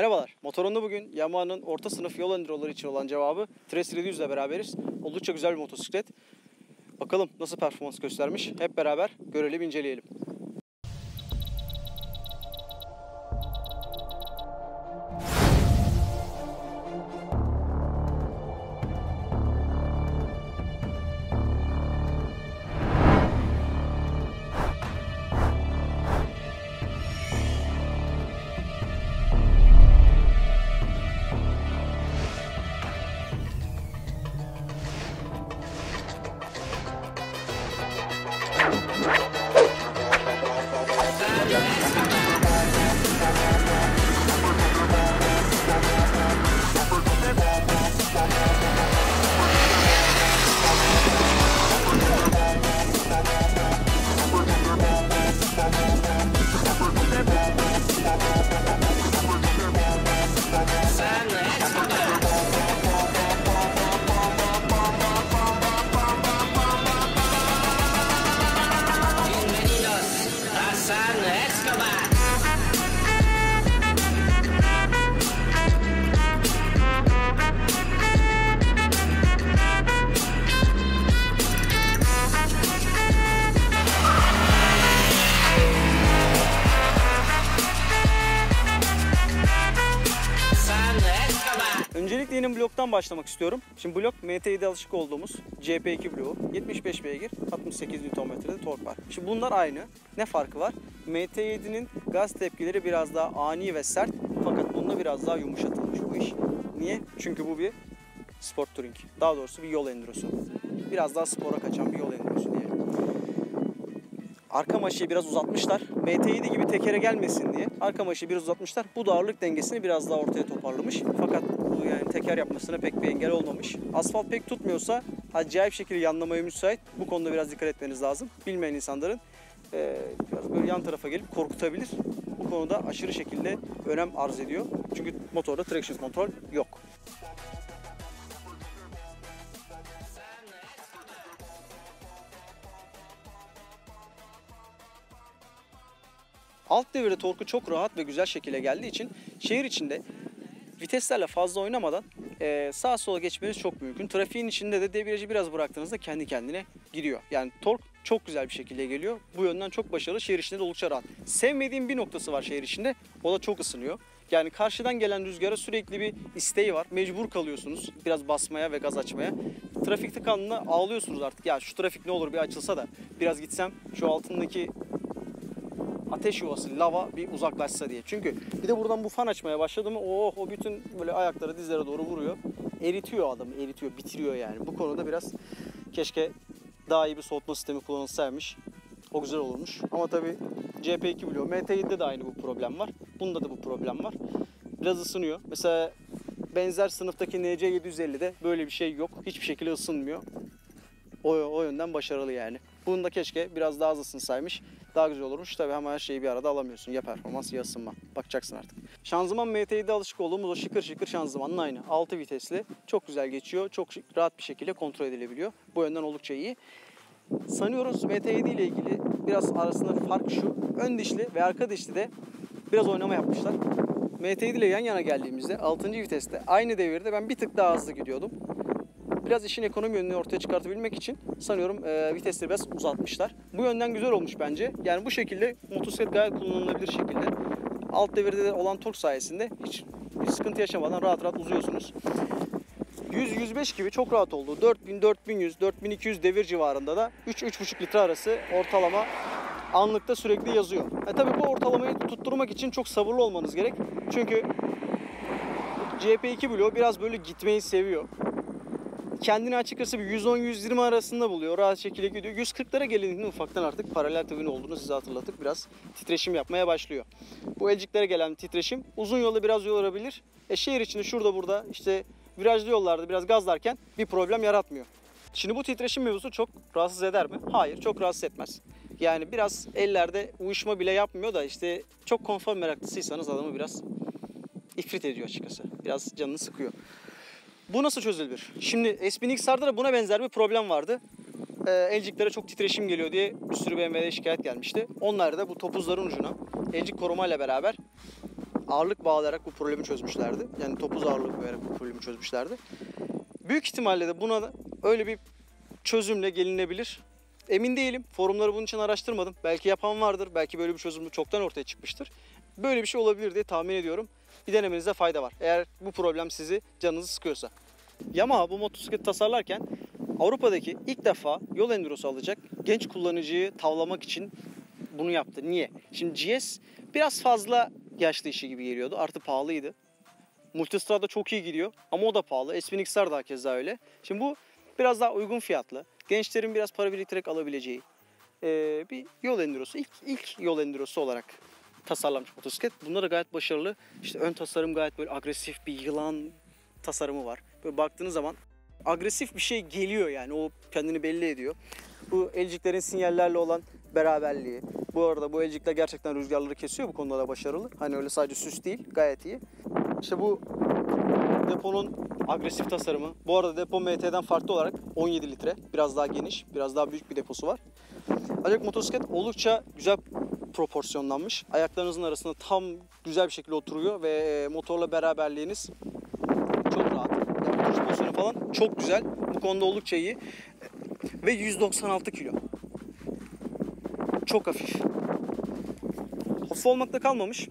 Merhabalar. Motorunda bugün Yamaha'nın orta sınıf yol enduroları için olan cevabı Tracer 700 ile beraberiz. Oldukça güzel bir motosiklet. Bakalım nasıl performans göstermiş. Hep beraber görelim, inceleyelim. Bloktan başlamak istiyorum. Şimdi blok MT7 alışık olduğumuz CP2 bloğu. 75 beygir, 68 Nm'de tork var. Şimdi bunlar aynı. Ne farkı var? MT7'nin gaz tepkileri biraz daha ani ve sert fakat bunda biraz daha yumuşatılmış bu iş. Niye? Çünkü bu bir sport touring. Daha doğrusu bir yol endurosu. Biraz daha spora kaçan bir yol endurosu diye. Arka maşayı biraz uzatmışlar. MT7 gibi tekere gelmesin diye arka maşayı biraz uzatmışlar. Bu da ağırlık dengesini biraz daha ortaya toparlamış. Fakat bu yani teker yapmasına pek bir engel olmamış. Asfalt pek tutmuyorsa acayip şekilde yanlamaya müsait. Bu konuda biraz dikkat etmeniz lazım. Bilmeyen insanların eee, biraz böyle yan tarafa gelip korkutabilir. Bu konuda aşırı şekilde önem arz ediyor. Çünkü motorda traction kontrol yok. Alt devirde torku çok rahat ve güzel şekilde geldiği için şehir içinde viteslerle fazla oynamadan eee sağa sola geçmeniz çok mümkün. Trafiğin içinde de debriyajı biraz bıraktığınızda kendi kendine gidiyor. Yani tork çok güzel bir şekilde geliyor. Bu yönden çok başarılı. Şehir içinde de oldukça rahat. Sevmediğim bir noktası var şehir içinde. O da çok ısınıyor. Yani karşıdan gelen rüzgara sürekli bir isteği var. Mecbur kalıyorsunuz biraz basmaya ve gaz açmaya. Trafik tıkanına ağlıyorsunuz artık. Ya şu trafik ne olur bir açılsa da biraz gitsem şu altındaki ateş yuvası, lava bir uzaklaşsa diye. Çünkü bir de buradan bu fan açmaya başladı mı oh o bütün böyle ayakları dizlere doğru vuruyor. Eritiyor adamı, eritiyor, bitiriyor yani. Bu konuda biraz keşke daha iyi bir soğutma sistemi kullanılsaymış. O güzel olurmuş. Ama tabii CP2 biliyor. MT7'de de aynı bu problem var. Bunda da bu problem var. Biraz ısınıyor. Mesela benzer sınıftaki NC750'de böyle bir şey yok. Hiçbir şekilde ısınmıyor. O, o yönden başarılı yani. Bunu da keşke biraz daha az ısınsaymış. Daha güzel olurmuş. Tabii ama her şeyi bir arada alamıyorsun. Ya performans ya ısınma. Bakacaksın artık. Şanzıman MT7'de alışık olduğumuz o şıkır şıkır şanzımanın aynı. 6 vitesli. Çok güzel geçiyor. Çok rahat bir şekilde kontrol edilebiliyor. Bu yönden oldukça iyi. Sanıyoruz MT7 ile ilgili biraz arasında fark şu. Ön dişli ve arka dişli de biraz oynama yapmışlar. MT7 ile yan yana geldiğimizde 6. viteste aynı devirde ben bir tık daha hızlı gidiyordum. Biraz işin ekonomi yönünü ortaya çıkartabilmek için sanıyorum e, vitesleri biraz uzatmışlar. Bu yönden güzel olmuş bence. Yani bu şekilde motosiklet gayet kullanılabilir şekilde. Alt devirde de olan tork sayesinde hiç bir sıkıntı yaşamadan rahat rahat uzuyorsunuz. 100-105 gibi çok rahat oldu. 4000, 4100, 4200 devir civarında da 3-3,5 litre arası ortalama anlıkta sürekli yazıyor. E tabii bu ortalamayı tutturmak için çok sabırlı olmanız gerek. Çünkü CP2 bloğu biraz böyle gitmeyi seviyor. Kendini açıkçası bir 110-120 arasında buluyor. Rahat şekilde gidiyor. 140'lara gelindiğinde ufaktan artık paralel twin olduğunu size hatırlatıp biraz titreşim yapmaya başlıyor. Bu elciklere gelen titreşim uzun yolda biraz yorabilir. E şehir içinde şurada burada işte virajlı yollarda biraz gazlarken bir problem yaratmıyor. Şimdi bu titreşim mevzusu çok rahatsız eder mi? Hayır, çok rahatsız etmez. Yani biraz ellerde uyuşma bile yapmıyor da işte çok konfor meraklısıysanız adamı biraz ifrit ediyor açıkçası. Biraz canını sıkıyor. Bu nasıl çözülür? Şimdi S1000XR'da da buna benzer bir problem vardı. Ee, elciklere çok titreşim geliyor diye bir sürü BMW'de şikayet gelmişti. Onlar da bu topuzların ucuna elcik korumayla beraber ağırlık bağlayarak bu problemi çözmüşlerdi. Yani topuz ağırlığı koyarak bu problemi çözmüşlerdi. Büyük ihtimalle de buna da öyle bir çözümle gelinebilir. Emin değilim. Forumları bunun için araştırmadım. Belki yapan vardır. Belki böyle bir çözüm çoktan ortaya çıkmıştır. Böyle bir şey olabilir diye tahmin ediyorum. Bir denemenizde fayda var. Eğer bu problem sizi canınızı sıkıyorsa. Yamaha bu motosikleti tasarlarken Avrupa'daki ilk defa yol endurosu alacak genç kullanıcıyı tavlamak için bunu yaptı. Niye? Şimdi GS biraz fazla yaşlı işi gibi geliyordu. Artı pahalıydı. Multistrada çok iyi gidiyor ama o da pahalı. S1000XR da keza öyle. Şimdi bu biraz daha uygun fiyatlı. Gençlerin biraz para biriktirerek alabileceği eee, bir yol endurosu. İlk, ilk yol endurosu olarak tasarlanmış motosiklet. Bunlar da gayet başarılı. İşte ön tasarım gayet böyle agresif bir yılan tasarımı var. Böyle baktığınız zaman agresif bir şey geliyor yani o kendini belli ediyor. Bu elciklerin sinyallerle olan beraberliği. Bu arada bu elcikler gerçekten rüzgarları kesiyor bu konuda da başarılı. Hani öyle sadece süs değil gayet iyi. İşte bu deponun agresif tasarımı. Bu arada depo MT'den farklı olarak 17 litre. Biraz daha geniş, biraz daha büyük bir deposu var. Ancak motosiklet oldukça güzel proporsiyonlanmış. Ayaklarınızın arasında tam güzel bir şekilde oturuyor ve e, motorla beraberliğiniz çok rahat. Yani oturuş pozisyonu falan çok güzel. Bu konuda oldukça iyi. Ve 196 kilo. Çok hafif. Hafif olmakta kalmamış.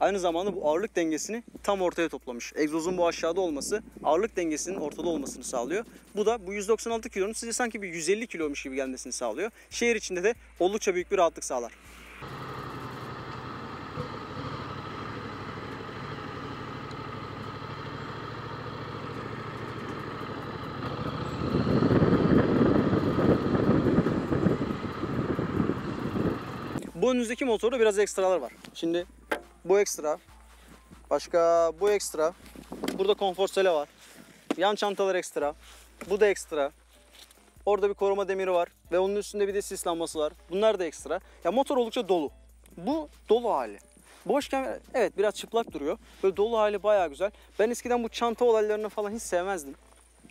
Aynı zamanda bu ağırlık dengesini tam ortaya toplamış. Egzozun bu aşağıda olması ağırlık dengesinin ortada olmasını sağlıyor. Bu da bu 196 kilonun size sanki bir 150 kilomuş gibi gelmesini sağlıyor. Şehir içinde de oldukça büyük bir rahatlık sağlar. Bu önünüzdeki motorda biraz ekstralar var. Şimdi bu ekstra. Başka bu ekstra. Burada konfor sele var. Yan çantalar ekstra. Bu da ekstra. Orada bir koruma demiri var. Ve onun üstünde bir de sis lambası var. Bunlar da ekstra. Ya motor oldukça dolu. Bu dolu hali. Boşken evet biraz çıplak duruyor. Böyle dolu hali bayağı güzel. Ben eskiden bu çanta olaylarını falan hiç sevmezdim.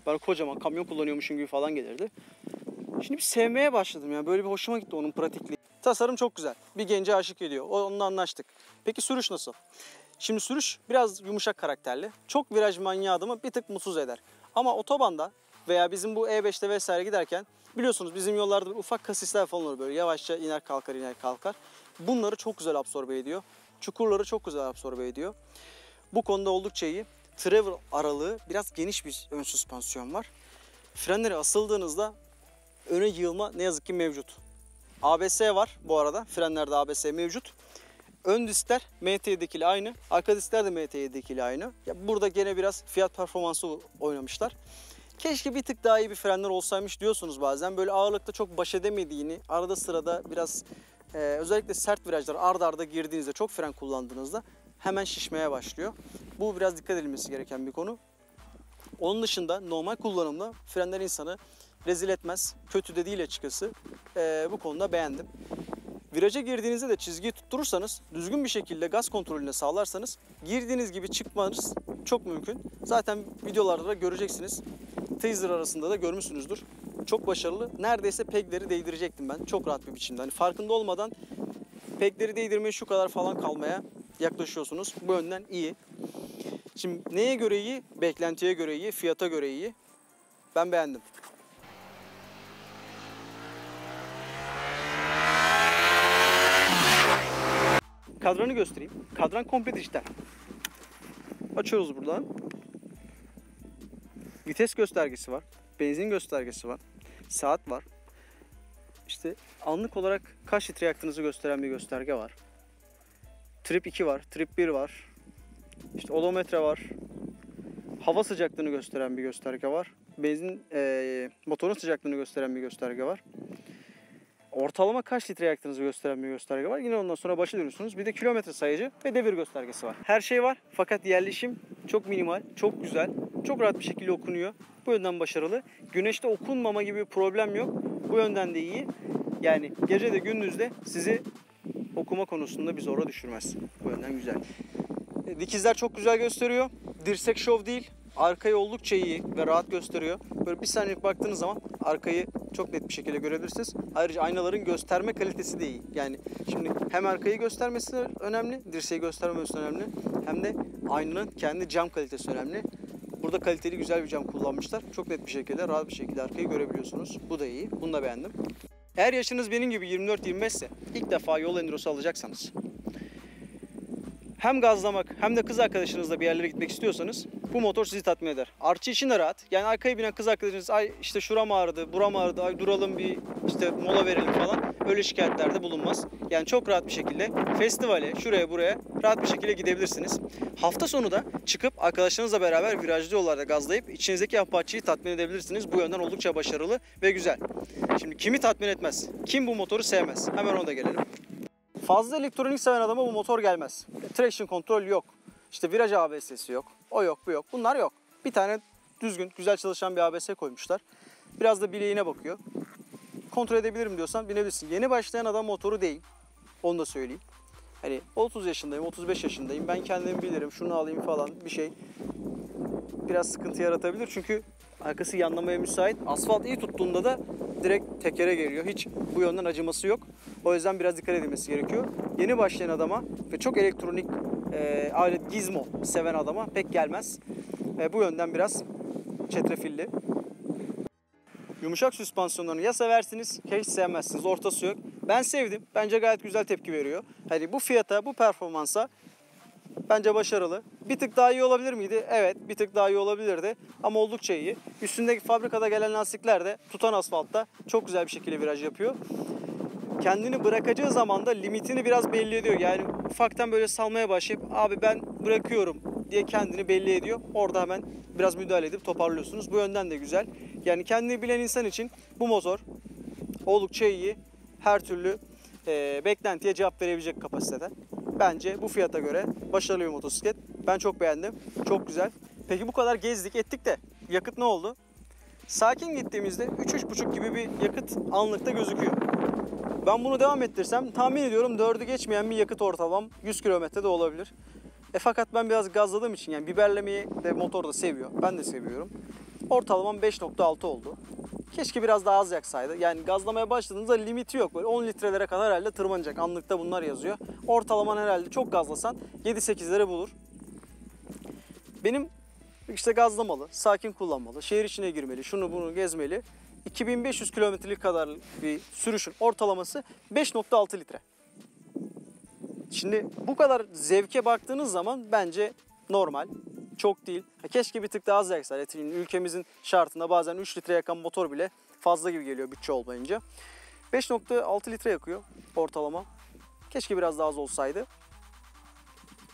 Ben kocaman kamyon kullanıyormuşum gibi falan gelirdi. Şimdi bir sevmeye başladım ya. Böyle bir hoşuma gitti onun pratikliği. Tasarım çok güzel. Bir gence aşık ediyor. Onunla anlaştık. Peki sürüş nasıl? Şimdi sürüş biraz yumuşak karakterli. Çok viraj manyağı adamı bir tık mutsuz eder. Ama otobanda veya bizim bu E5'te vesaire giderken biliyorsunuz bizim yollarda ufak kasisler falan olur böyle yavaşça iner kalkar iner kalkar. Bunları çok güzel absorbe ediyor. Çukurları çok güzel absorbe ediyor. Bu konuda oldukça iyi. Travel aralığı biraz geniş bir ön süspansiyon var. Frenlere asıldığınızda öne yığılma ne yazık ki mevcut. ABS var bu arada. Frenlerde ABS mevcut. Ön diskler MT7 ile aynı. Arka diskler de MT7 ile aynı. Ya burada gene biraz fiyat performansı oynamışlar. Keşke bir tık daha iyi bir frenler olsaymış diyorsunuz bazen. Böyle ağırlıkta çok baş edemediğini, arada sırada biraz e, özellikle sert virajlar arda arda girdiğinizde, çok fren kullandığınızda hemen şişmeye başlıyor. Bu biraz dikkat edilmesi gereken bir konu. Onun dışında normal kullanımda frenler insanı rezil etmez. Kötü de değil açıkçası. Ee, bu konuda beğendim. Viraja girdiğinizde de çizgiyi tutturursanız, düzgün bir şekilde gaz kontrolünü sağlarsanız girdiğiniz gibi çıkmanız çok mümkün. Zaten videolarda da göreceksiniz. Teaser arasında da görmüşsünüzdür. Çok başarılı. Neredeyse pegleri değdirecektim ben. Çok rahat bir biçimde. Hani farkında olmadan pegleri değdirmeye şu kadar falan kalmaya yaklaşıyorsunuz. Bu yönden iyi. Şimdi neye göre iyi? Beklentiye göre iyi, fiyata göre iyi. Ben beğendim. Kadranı göstereyim. Kadran komple dijital. Açıyoruz buradan. Vites göstergesi var. Benzin göstergesi var. Saat var. İşte anlık olarak kaç litre yaktığınızı gösteren bir gösterge var. Trip 2 var. Trip 1 var. İşte odometre var. Hava sıcaklığını gösteren bir gösterge var. Benzin eee, motorun sıcaklığını gösteren bir gösterge var. Ortalama kaç litre yaktığınızı gösteren bir gösterge var. Yine ondan sonra başı dönüyorsunuz. Bir de kilometre sayıcı ve devir göstergesi var. Her şey var fakat yerleşim çok minimal, çok güzel, çok rahat bir şekilde okunuyor. Bu yönden başarılı. Güneşte okunmama gibi bir problem yok. Bu yönden de iyi. Yani gece de gündüz de sizi okuma konusunda bir zora düşürmez. Bu yönden güzel. E, Dikizler çok güzel gösteriyor. Dirsek şov değil. Arkayı oldukça iyi ve rahat gösteriyor. Böyle bir saniye baktığınız zaman arkayı çok net bir şekilde görebilirsiniz. Ayrıca aynaların gösterme kalitesi de iyi. Yani şimdi hem arkayı göstermesi önemli, dirseği göstermemesi önemli. Hem de aynanın kendi cam kalitesi önemli. Burada kaliteli güzel bir cam kullanmışlar. Çok net bir şekilde, rahat bir şekilde arkayı görebiliyorsunuz. Bu da iyi. Bunu da beğendim. Eğer yaşınız benim gibi 24-25 ise ilk defa yol endurosu alacaksanız hem gazlamak hem de kız arkadaşınızla bir yerlere gitmek istiyorsanız bu motor sizi tatmin eder. Artçı için de rahat. Yani arkaya binen kız arkadaşınız ay işte şuram ağrıdı, buram ağrıdı, ay duralım bir işte mola verelim falan. Öyle şikayetlerde bulunmaz. Yani çok rahat bir şekilde festivale, şuraya buraya rahat bir şekilde gidebilirsiniz. Hafta sonu da çıkıp arkadaşlarınızla beraber virajlı yollarda gazlayıp içinizdeki apaçıyı tatmin edebilirsiniz. Bu yönden oldukça başarılı ve güzel. Şimdi kimi tatmin etmez? Kim bu motoru sevmez? Hemen ona da gelelim. Fazla elektronik seven adama bu motor gelmez. Traction kontrol yok. İşte viraj ABS'si yok. O yok bu yok. Bunlar yok. Bir tane düzgün, güzel çalışan bir ABS koymuşlar. Biraz da bileğine bakıyor. Kontrol edebilirim diyorsan binebilirsin. Yeni başlayan adam motoru değil. Onu da söyleyeyim. Hani 30 yaşındayım, 35 yaşındayım. Ben kendimi bilirim. Şunu alayım falan bir şey. Biraz sıkıntı yaratabilir. Çünkü arkası yanlamaya müsait. Asfalt iyi tuttuğunda da direkt tekere geliyor. Hiç bu yönden acıması yok. O yüzden biraz dikkat edilmesi gerekiyor. Yeni başlayan adama ve çok elektronik e, alet gizmo seven adama pek gelmez. E, bu yönden biraz çetrefilli. Yumuşak süspansiyonlarını ya seversiniz ya hiç sevmezsiniz. Ortası yok. Ben sevdim. Bence gayet güzel tepki veriyor. Hani bu fiyata, bu performansa bence başarılı. Bir tık daha iyi olabilir miydi? Evet, bir tık daha iyi olabilirdi. Ama oldukça iyi. Üstündeki fabrikada gelen lastikler de tutan asfaltta çok güzel bir şekilde viraj yapıyor. Kendini bırakacağı zaman da limitini biraz belli ediyor. Yani ufaktan böyle salmaya başlayıp abi ben bırakıyorum diye kendini belli ediyor. Orada hemen biraz müdahale edip toparlıyorsunuz. Bu yönden de güzel. Yani kendini bilen insan için bu motor oldukça iyi. Her türlü e, beklentiye cevap verebilecek kapasitede. Bence bu fiyata göre başarılı bir motosiklet. Ben çok beğendim. Çok güzel. Peki bu kadar gezdik ettik de yakıt ne oldu? Sakin gittiğimizde 3-3,5 gibi bir yakıt anlıkta gözüküyor. Ben bunu devam ettirsem tahmin ediyorum 4'ü geçmeyen bir yakıt ortalamam 100 kilometrede olabilir. E fakat ben biraz gazladığım için yani biberlemeyi de motor da seviyor. Ben de seviyorum. Ortalamam 5.6 oldu. Keşke biraz daha az yaksaydı. Yani gazlamaya başladığınızda limiti yok. Böyle 10 litrelere kadar herhalde tırmanacak. Anlıkta bunlar yazıyor. Ortalaman herhalde çok gazlasan 7-8'lere bulur. Benim işte gazlamalı, sakin kullanmalı, şehir içine girmeli, şunu bunu gezmeli. 2500 kilometrelik kadar bir sürüşün ortalaması 5.6 litre. Şimdi bu kadar zevke baktığınız zaman bence normal. Çok değil. Keşke bir tık daha az yaksaydı. Ülkemizin şartında bazen 3 litre yakan motor bile fazla gibi geliyor bütçe olmayınca. 5.6 litre yakıyor ortalama. Keşke biraz daha az olsaydı.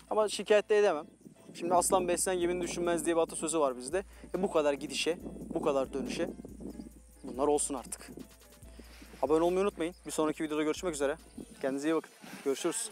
Ama şikayet de edemem. Şimdi aslan beslen gemini düşünmez diye bir atasözü var bizde. E bu kadar gidişe, bu kadar dönüşe bunlar olsun artık. Abone olmayı unutmayın. Bir sonraki videoda görüşmek üzere. Kendinize iyi bakın. Görüşürüz.